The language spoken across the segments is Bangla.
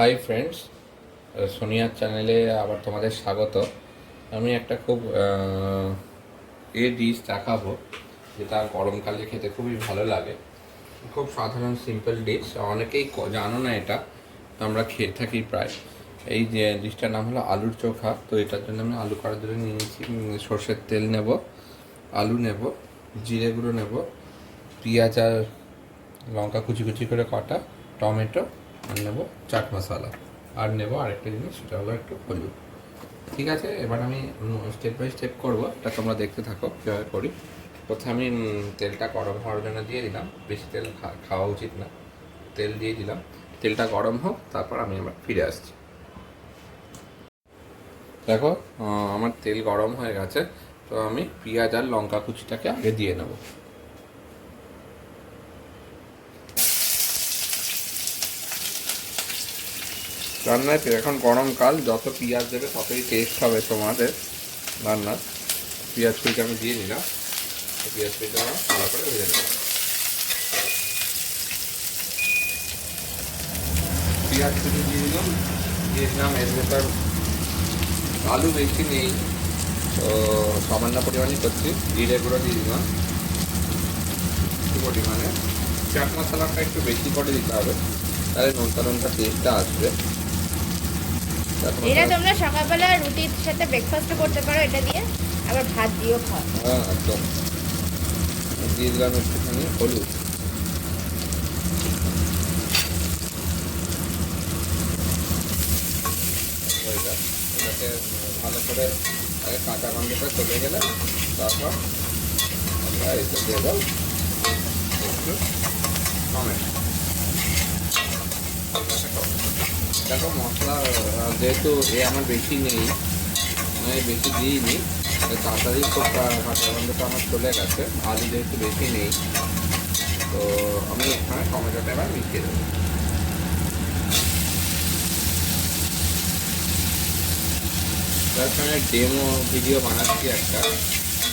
হাই ফ্রেন্ডস সোনিয়ার চ্যানেলে আবার তোমাদের স্বাগত। আমি একটা খুব এ ডিশ দেখাবো, যেটা গরমকালে খেতে খুবই ভালো লাগে। খুব সাধারণ সিম্পল ডিশ অনেকেই জানো না এটা, তো আমরা খেয়ে থাকি প্রায়। এই যে ডিশটার নাম হলো আলুর চোখা। তো এটার জন্য আমি আলু করার জন্য নিয়েছি। সর্ষের তেল নেব, আলু নেব, জিরে গুঁড়ো নেব, পেঁয়াজ আর লঙ্কা কুচি কুচি করে কাটা, টমেটো আর নেব চাট মশলা। আর নেব আরেকটা জিনিস, সেটা হলো একটু হলুদ। ঠিক আছে? এবার আমি স্টেপ বাই স্টেপ করব। এটা তোমরা দেখতে থাকো, কীভাবে করি। প্রথমে আমি তেলটা গরম হওয়ার জন্য দিয়ে দিলাম। বেশি তেল খাওয়া উচিত না। তেল দিয়ে দিলাম। তেলটা গরম হোক, তারপর আমি আবার ফিরে আসছি। দেখো আমার তেল গরম হয়ে গেছে। তো আমি পেঁয়াজ আর লঙ্কা কুচিটাকে আগে দিয়ে নেব। রান্নায় এখন গরমকাল যত পেঁয়াজ দেবে ততই টেস্ট হবে তোমাদের রান্নার। পেঁয়াজ কুচিটা আমি দিয়ে নিলাম পেঁয়াজ কুচিটা আমরা ভালো করে ভেজে নেব। পেঁয়াজ কুচি দিয়ে দিলাম। দিয়ে দিলাম এর ভেতর আলু বেশি নেই, তো সামান্য পরিমাণে করছি। জিরে গুঁড়ো দিয়ে দিলাম। একটু পরিমাণে। চাট মশলাটা একটু বেশি করে দিতে হবে, তাহলে নোনতা নোনতা টেস্টটা আসবে। এটা তোমরা সকালবেলা রুটির সাথে ব্রেকফাস্ট করতে পারো এটা দিয়ে আবার ভাত দিয়েও খাও। হ্যাঁ একদম। দিয়ে দিলাম একটুখানি হলুদ। এটাকে ভালো করে আগে কাঁচা গন্ধটা চলে গেলে তারপর আমরা এতে দেব একটু টমেটো। দেখো মশলা যেহেতু এ আমার বেশি নেই আমি বেশি দিইনি তাড়াতাড়ি খুব কা- কাঁচা গন্ধটা আমার চলে গেছে, আলু যেহেতু বেশি নেই, তো আমি এখানে টমেটোটা এবার মিশিয়ে দেবো। তার ডেমো ভিডিও বানাচ্ছি একটা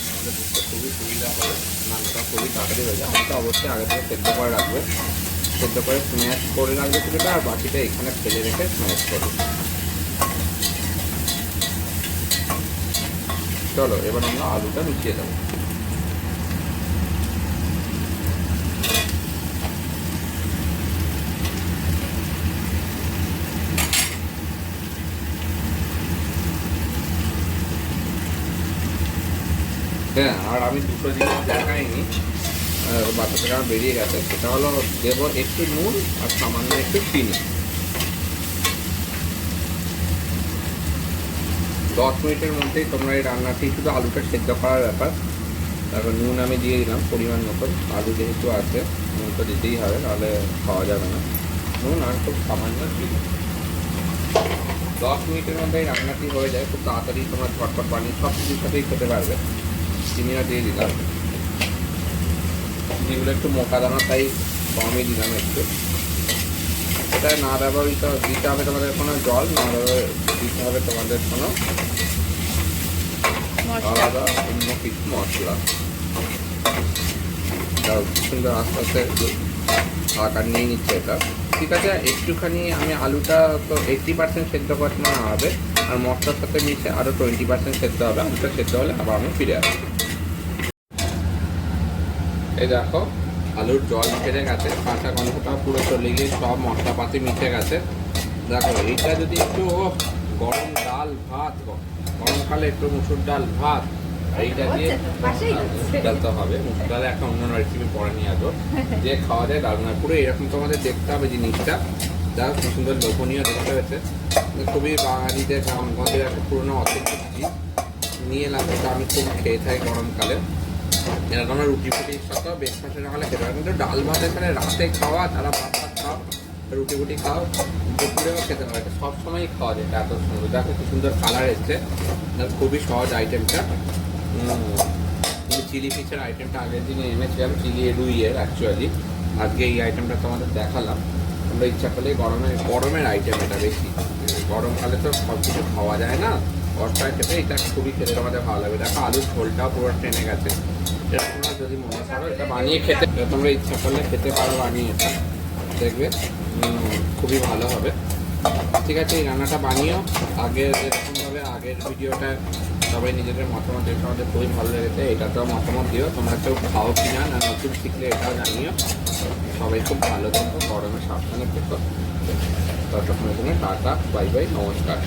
আমাদের খুবই সুবিধা হবে রান্নাটা খুবই তাড়াতাড়ি হয়ে যায়, আমাকে অবশ্যই আগে থেকে সেদ্ধ করে রাখবে। সেদ্ধ করে স্ম্যাশ করে রাখবে কিছুটা আর বাকিটা এখানে ফেলে রেখে স্ম্যাশ করবে। চলো, এবার আমরা আলুটা মিশিয়ে দেবো। হ্যাঁ আর আমি দুটো জিনিস দেখাইনি। থেকে আমার বেরিয়ে গেছে সেটা হলো দেবো একটু নুন আর সামান্য একটু চিনি। দশ মিনিটের মধ্যেই তোমরা এই রান্নাটি শুধু আলুটা সেদ্ধ করার ব্যাপার। তারপর নুন আমি দিয়ে দিলাম পরিমাণ মতন আলু যেহেতু আছে, নুন তো দিতেই হবে তাহলে খাওয়া যাবে না। নুন আর খুব সামান্য চিনি। দশ মিনিটের মধ্যে রান্নাটি হয়ে যায়। খুব তাড়াতাড়ি তোমরা ঝটপট বানিয়ে সব কিছুর সাথেই খেতে পারবে। চিনিও দিয়ে দিলাম। চিনিগুলো একটু মোটা দানা তাই কমই দিলাম একটু। এটা না ব্যবহৃত দিতে হবে তোমাদের কোনো জল না ব্যবহার দিতে হবে তোমাদের কোনো আলাদা অন্য কিছু মশলা। দাও, সুন্দর আস্তে আস্তে একটু আকার নিয়ে নিচ্ছে এটা। ঠিক আছে একটুখানি আমি আলুটা তো এইটটি পার্সেন্ট সেদ্ধ করতে না হবে আর মশলার সাথে মিশে আরও টোয়েন্টি পার্সেন্ট সেদ্ধ হবে আলুটা সেদ্ধ হলে আবার আমি ফিরে আসব। এই দেখো আলুর জল ছেড়ে গেছে কাঁচা গন্ধটা পুরো চলে গিয়ে সব মশলাপাতি মিশে গেছে। দেখো এইটা যদি একটু গরম ডাল ভাত গরমকালে একটু মুসুর ডাল ভাত এইটা দিয়ে হচ্ছে তো, পাশেই হ্যাঁ, হচ্ছে। মুসুর ডাল তো হবে। মুসুর ডালে একটা অন্য রেসিপি পরে নিয়ে আসব। যে খাওয়া যায় ডালনা পুরো এরকম তোমাদের দেখতে হবে জিনিসটা। যা সুন্দর লোভনীয় দেখতে হয়েছে। খুবই বাঙালিদের গ্রামগঞ্জের একটা পুরোনো অথেন্টিক নিয়ে এলাম আমি খুব খেয়ে থাকি গরমকালে। এরকম আমরা রুটি ফুটি সাথেও ব্রেকফাস্টে সকালে খেতে পারি কিন্তু ডাল ভাত এখানে রাতে খাওয়া, তারা ভাত ভাত খাও রুটি ফুটি খাও, দুপুরেও খেতে পারে এটা সবসময়ই খাওয়া যায়, এত সুন্দর। দেখো কি সুন্দর কালার এসছে। খুবই সহজ আইটেমটা চিলি ফিশের আইটেমটা আগের দিনে এনেছিলাম চিলি রুইয়ের অ্যাকচুয়ালি আজকে এই আইটেমটা তোমাদের দেখালাম। তোমরা ইচ্ছা করলে গরমের গরমের আইটেম এটা বেশি। গরমকালে তো সব কিছু খাওয়া যায় না। অস্ট্রায় খেতে এটা খুবই খেতে তোমাদের ভালো লাগবে দেখো আলুর ঝোলটাও পুরো টেনে গেছে। তোমরা যদি মনে করো এটা বানিয়ে খেতে তোমরা ইচ্ছা করলে খেতে পারো বানিয়ে এটা দেখবে খুবই ভালো হবে ঠিক আছে এই রান্নাটা বানিও আগে যেরকমভাবে আগের ভিডিওটা সবাই নিজেদের মতামত দেখে আমাদের খুবই ভালো লেগেছে এটাতেও মতামত দিও তোমরা কেউ খাও কিনা না নতুন শিখলে এটাও জানিও সবাই খুব ভালো থেকো গরমে সাবধানে থেকো ততক্ষণের জন্য টাটা বাই বাই নমস্কার